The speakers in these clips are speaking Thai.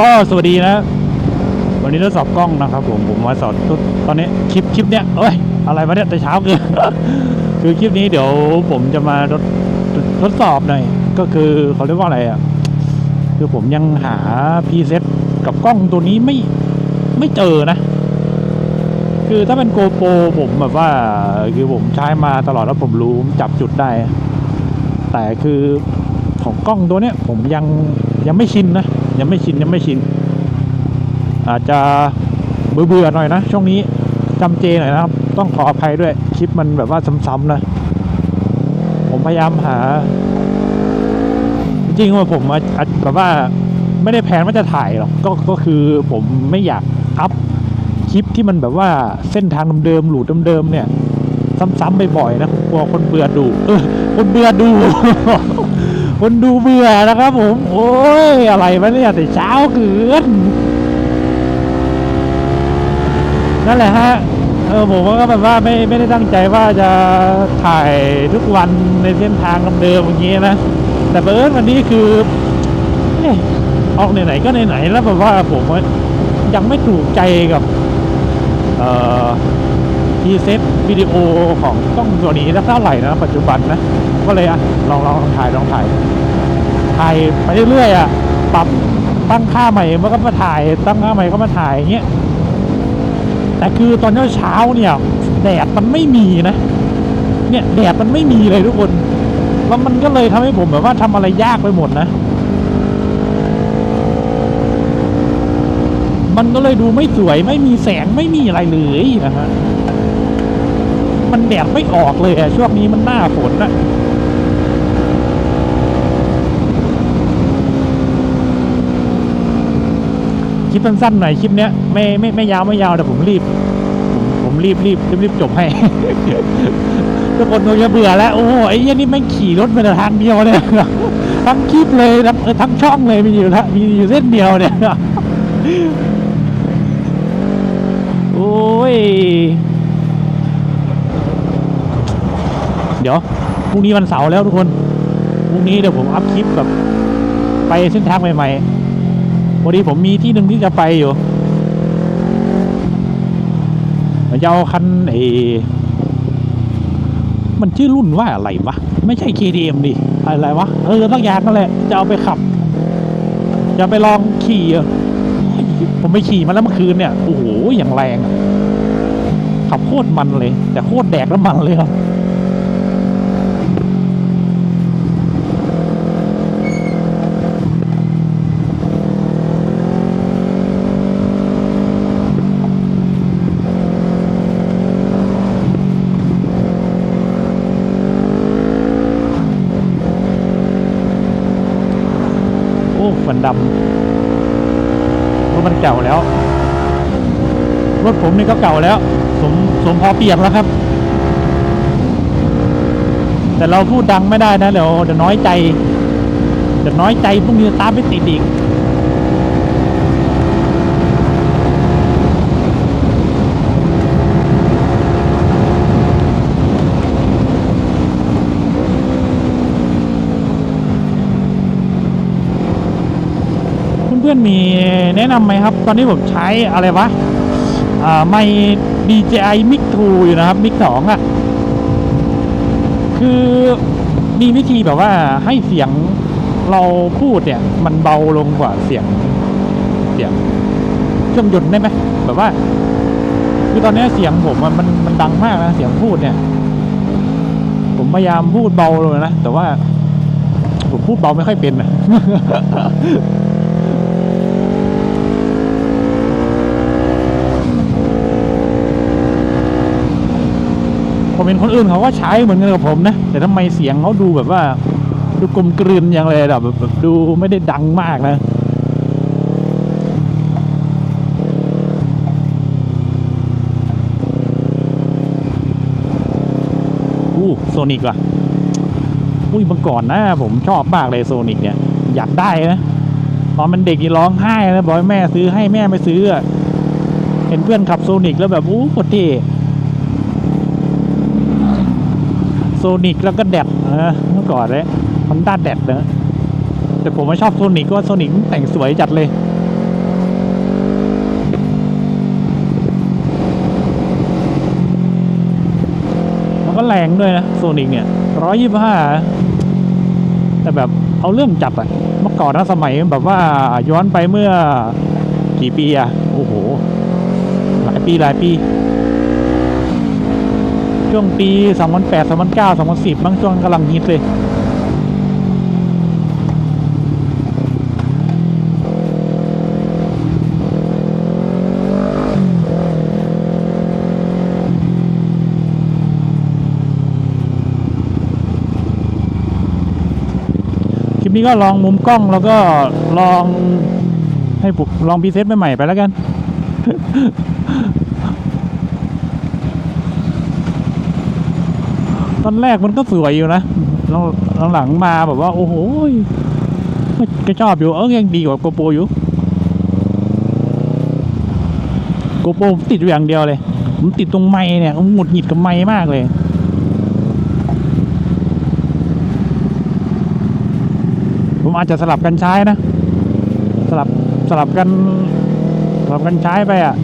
ก็สวัสดีนะ วันนี้ทดสอบกล้องนะครับ ผมผมมาสอนตอนนี้คลิปคลิปเนี้ยเอ้ยอะไรวะเนี่ยแต่เช้าเกินคือคลิปนี้เดี๋ยวผมจะมาทดทดสอบหน่อยก็คือเขาเรียกว่าอะไรอะคือผมยังหาพีเซ็ตกับกล้องตัวนี้ไม่ไม่เจอนะ คือถ้าเป็นโกโปรผมแบบว่า คือผมใช้มาตลอดแล้วผมรู้ผมจับจุดได้ แต่คือของกล้องตัวเนี้ยผมยังยังไม่ชินนะ ยังไม่ชินยังไม่ชิน อาจจะเบื่อๆหน่อยนะ ช่วงนี้จำเจหน่อยนะครับ ต้องขออภัยด้วยคลิปมันแบบว่าซ้ำๆนะ ผมพยายามหา จริงว่าผมแบบว่าไม่ได้แพนว่าจะถ่ายหรอกก็ก็คือผมไม่อยากอัพคลิปที่มันแบบว่าเส้นทางเดิมๆหลูดเดิมๆเนี่ย ซ้ำๆบ่อยๆนะกลัวคนเบื่อดู เออคนเบื่อดู คนดูเบื่อนะครับผม โอ้ย อะไรวะเนี่ยแต่เช้าเกินนั่นแหละฮะเออผมก็แบบว่าไม่ไม่ได้ตั้งใจว่าจะถ่ายทุกวันในเส้นทางเดิมอย่างนี้ยนะ แต่เบิร์ดวันนี้คือออกไหนๆก็ไหนๆแล้วแบบว่าผมยังไม่ถูกใจกับเอ่อพีเซตวิดีโอของกล้องตัวนี้เท่าไหร่นะปัจจุบันนะ ก็เลยอะลองลองถ่ายลองถ่ายถ่ายไปเรื่อยๆอะปรับตั้งค่าใหม่มันก็มาถ่ายตั้งค่าใหม่ก็มาถ่ายอย่างเงี้ยแต่คือตอนเช้าเนี่ยแดดมันไม่มีนะ เนี่ยแดดมันไม่มีเลยทุกคนแล้วมันก็เลยทำให้ผมแบบว่าทำอะไรยากไปหมดนะ มันก็เลยดูไม่สวยไม่มีแสงไม่มีอะไรเลยนะฮะมันแดดไม่ออกเลยอะช่วงนี้มันหน้าฝนอะ ลิปสั้นๆหน่อยคลิปเนี้ยไม่ไม่ไม่ยาวไม่ยาวแต่ผมรีบ ผมผมรีบรีบรีบรีบจบให้ ทุกคนคงจะเบื่อแล้ว โอ้ไอ้เหี้ยนี่แม่งขี่รถมาแต่ทางเดียวเนี่ยทั้งคลิปเลยทั้งเออทั้งช่องเลยมีอยู่ละมีอยู่เส้นเดียวเนี่ยโอ้ย เดี๋ยวพรุ่งนี้วันเสาร์แล้วทุกคนพรุ่งนี้เดี๋ยวผมอัพคลิปแบบไปเส้นทางใหม่ๆ พอดีผมมีที่หนึ่งที่จะไปอยู่มันจะเอาคันเอมันชื่อรุ่นว่าอะไรวะ ไม่ใช่ KTM ดิ อะไรวะ เออต้องอยางนั่นแหละ จะเอาไปขับ จะไปลองขี่ผมไปขี่มาแล้วเมื่อคืนเนี่ย โอ้โห อย่างแรง ขับโคตรมันเลย แต่โคตรแดกน้ำมันเลยครับันดำรถมันเก่าแล้ว รถผมนี่ก็เก่าแล้ว สมสมพอเปรียบแล้วครับ แต่เราพูดดังไม่ได้นะเดี๋ยวเดี๋ยวน้อยใจเดี๋ยวน้อยใจพรุ่งนี้ตามไม่ติดอีก เพื่อนๆ มีแนะนำไหมครับ ตอนนี้ผมใช้อะไรวะอ่าไม่ DJI Mic 2 อยู่นะครับ Mic 2อะ คือมีวิธีแบบว่าให้เสียงเราพูดเนี่ย มันเบาลงกว่าเสียงเสียงเครื่องยนต์ได้ไหมแบบว่า คือตอนนี้เสียงผมอะมันมันดังมากนะเสียงพูดเนี่ย ผมพยายามพูดเบาเลงนะแต่ว่า ผมพูดเบาไม่ค่อยเป็นนะ เห็นคนอื่นเขาก็ใช้เหมือนกันกับผมนะ แต่ทำไมเสียงเขาดูแบบว่า ดูกลมกลืนอย่างเลยแบบแบบดูไม่ได้ดังมากนะอู้โซนิกว่ะอุ้ยเมื่อก่อนนะผมชอบมากเลยโซนิกเนี่ย อยากได้นะตอนมันเด็กนี่ร้องไห้นะบอกแม่ซื้อให้แม่ไม่ซื้ออเห็นเพื่อนขับโซนิกแล้วแบบอู้โคตรเท่ โซนิกแล้วก็แดดนะเมื่อก่อนเลยฮอนด้าแดดนะแต่ผมไม่ชอบโซนิกว่าโซนิกแต่งสวยจัดเลยมันก็แรงด้วยนะโซนิกเนี่ยร้อยยี่สิบห้าแต่แบบเอาเรื่องจับอะเมื่อก่อนนะสมัยแบบว่าย้อนไปเมื่อกี่ปีอะโอ้โห หลายปีหลายปี ช่วงปี 2008 2009 2010บางช่วงกำลังฮิตเลยคลิปนี้ก็ลองมุมกล้องแล้วก็ลองให้ผมลองพรีเซตใหม่ๆไปแล้วกัน ตอนแรกมันก็สวยอยู่นะหลังหลังมาแบบว่า โอ้โหก็ชอบอยู่ เออยังดีกว่าโกโปรอยู่โกโปรติดอยู่อย่างเดียวเลยผมติดตรงไม้เนี่ยผมหงุดหงิดกับไม้มากเลยผมอาจจะสลับกันใช้นะ สลับสลับกันสลับกันใช้ไปอะ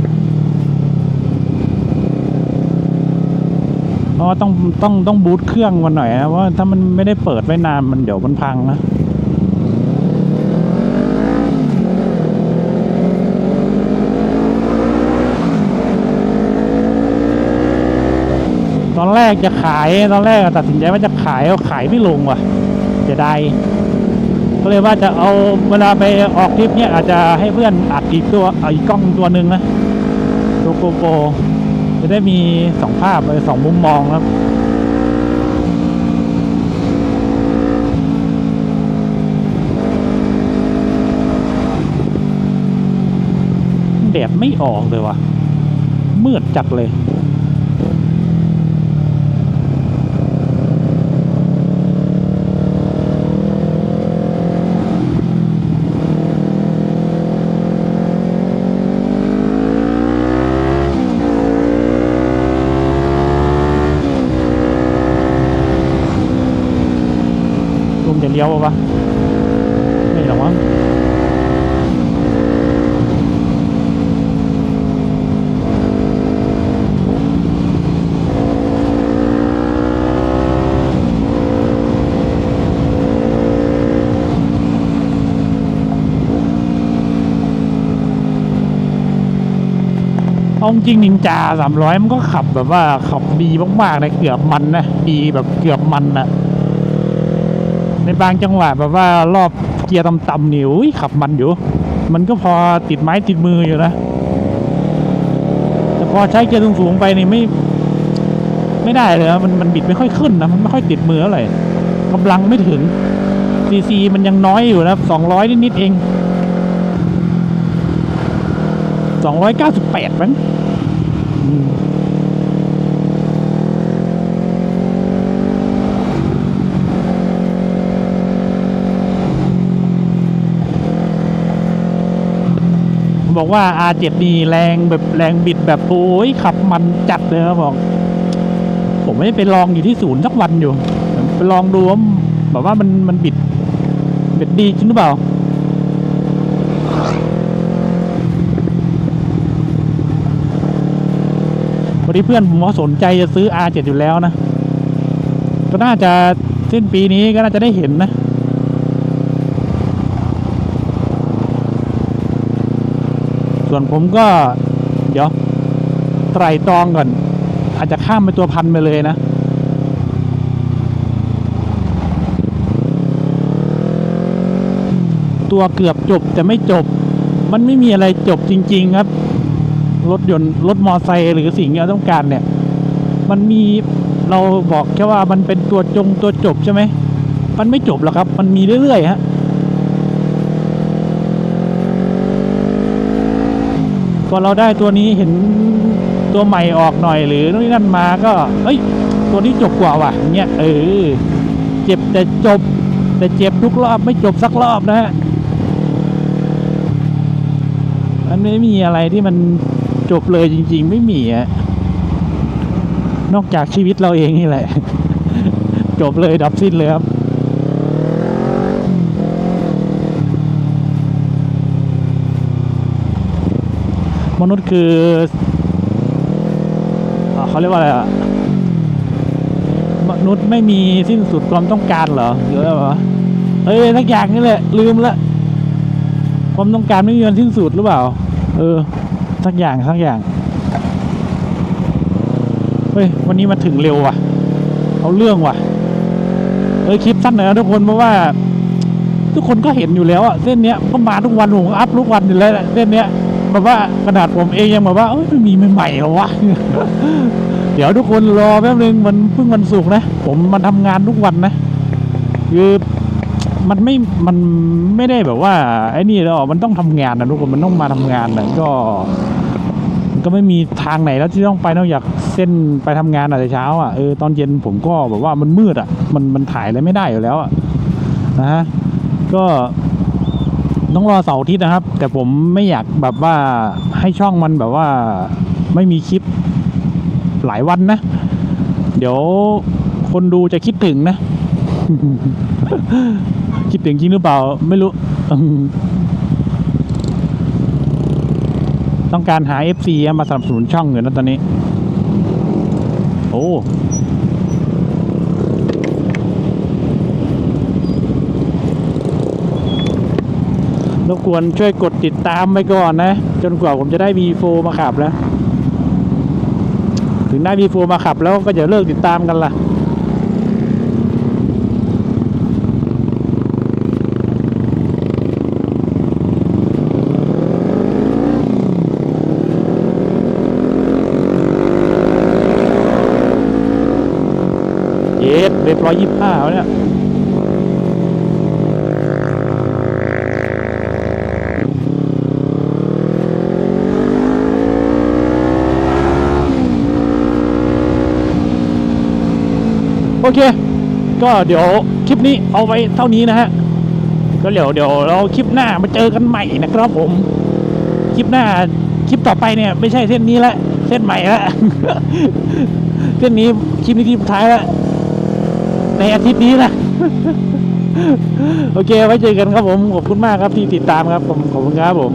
เพ ราะว่าต้องต้องต้องบูตเครื่องมันหน่อยนะว่าถ้ามันไม่ได้เปิดไว้นานมันเดี๋ยวมันพังนะตอนแรกจะขายตอนแรกตัดสินใจว่าจะขายเอาขายไม่ลงว่ะจะได้ก็เลยว่าจะเอาเวลาไปออกทริปเนี่ยอาจจะให้เพื่อนอัดอีกตัวอาอีกกล้องตัวหนึ่งนะตัวโกโปร จะได้มีสองภาพเลยสองมุมมองครับแดดไม่ออกเลยวะมืดจัดเลย เลี้ยวปะวะไม่หรอกมั้งเอาจริงนินจาสามร้อยมันก็ขับแบบว่าขับดีมากๆนะเกือบมันนะดีแบบเกือบมันนะ ในบางจังหวะแบบว่ารอบเกียร์ต่ำๆนี่อุ้ยขับมันอยู่ มันก็พอติดไม้ติดมืออยู่นะ แต่พอใช้เกียร์สูงๆไปนี่ไม่ไม่ได้เลยนะมันมันบิดไม่ค่อยขึ้นนะมันไม่ค่อยติดมือเท่าไหร่กำลังไม่ถึงซีซีมันยังน้อยอยู่นะสองร้อยนิดๆเองสองร้อยเก้าสิบแปดมั้ง บอกว่า R7 นี่แรงแบบแรงบิดแบบโอ้ยขับมันจัดเลยนะบอก ผมไม่ได้ไปลองอยู่ที่ศูนย์สักวันอยู่ไปลองดูว่าแบบว่ามันมันบิดบิดดีจริงหรือเปล่าพอดีเพื่อนผมว่าสนใจจะซื้อ R7 อยู่แล้วนะ ก็น่าจะสิ้นปีนี้ก็น่าจะได้เห็นนะ ส่วนผมก็ เดี๋ยว ไตรตองก่อน อาจจะข้ามไปตัวพันไปเลยนะตัวเกือบจบแต่ไม่จบ มันไม่มีอะไรจบจริง ๆ ครับ รถยนต์รถมอไซค์หรือสิ่งที่เราต้องการเนี่ย มันมีเราบอกแค่ว่ามันเป็นตัวจงตัวจบใช่ไหม มันไม่จบหรอกครับ มันมีเรื่อยๆฮะ พอเราได้ตัวนี้เห็นตัวใหม่ออกหน่อยหรือนู่นนนั่นมาก็เอ้ย ตัวนี้จบกว่าว่ะเงี้ยเออ เจ็บแต่จบ แต่เจ็บทุกรอบไม่จบสักรอบนะฮะมันไม่มีอะไรที่มันจบเลยจริง ๆ ไม่มีอะนอกจากชีวิตเราเองนี่แหละ จบเลยดับสิ้นเลยครับ มนุษย์คืออเขาเรียกว่าอะไรอะมนุษย์ไม่มีสิ้นสุดความต้องการเหรอหรืออะไรวะเอ้ยทักอย่างนี่แหละ ลืมละความต้องการไม่มีวันสิ้นสุดหรือเปล่า เออสักอย่างสักอย่างเฮ้ยวันนี้มาถึงเร็วว่ะ เอาเรื่องว่ะเออคลิปสั้นหน่อยนะทุกคนเพราะว่า ทุกคนก็เห็นอยู่แล้วอะเส้นเนี้ยก็มาทุกวันผมก็อัพทุกวันอยู่แล้วแหละเส้นเนี้ย แบบว่าขนาดผมเองยังแบบว่าเอ้ยไม่มีใหม่ๆหรอวะ เดี๋ยวทุกคนรอแป๊บนึงมันเพิ่งวันศุกร์นะ ผมมันทำงานทุกวันนะคือมันไม่ มันไม่ได้แบบว่าไอ้นี่แล้วมันต้องทำงานนะทุกคนมันต้องมาทำงานนะก็มันก็ไม่มีทางไหนแล้วที่ต้องไปนอกจากเส้นไปทำงานอะแต่เช้าอะเออตอนเย็นผมก็แบบว่ามันมืดอะ มันมันถ่ายอะไรไม่ได้อยู่แล้วอะนะฮะก็ ต้องรอเสาร์อาทิตย์นะครับ แต่ผมไม่อยากแบบว่าให้ช่องมันแบบว่าไม่มีคลิปหลายวันนะ เดี๋ยวคนดูจะคิดถึงนะ คิดถึงจริงหรือเปล่า ไม่รู้ ต้องการหา FC มาสนับสนุนช่องอยู่นะตอนนี้ โอ้ กวนช่วยกดติดตามไปก่อนนะ จนกว่าผมจะได้ V4 มาขับแล้ว ถึงได้ V4 มาขับแล้วก็จะเลิกติดตามกันล่ะเย็ดเว็บร้อยยี่สิบห้าวเนี่ย โอเค ก็เดี๋ยวคลิปนี้เอาไว้เท่านี้นะฮะก็เดี๋ยวเดี๋ยวเราคลิปหน้ามาเจอกันใหม่นะครับผม คลิปหน้าคลิปต่อไปเนี่ย ไม่ใช่เส้นนี้ละเส้นใหม่ละเส้นนี้คลิปนี้คลิปสุดท้ายละในอาทิตย์นี้นะโอเคไว้เจอกันครับผมขอบคุณมากครับที่ติดตามครับผมขอบคุณครับผม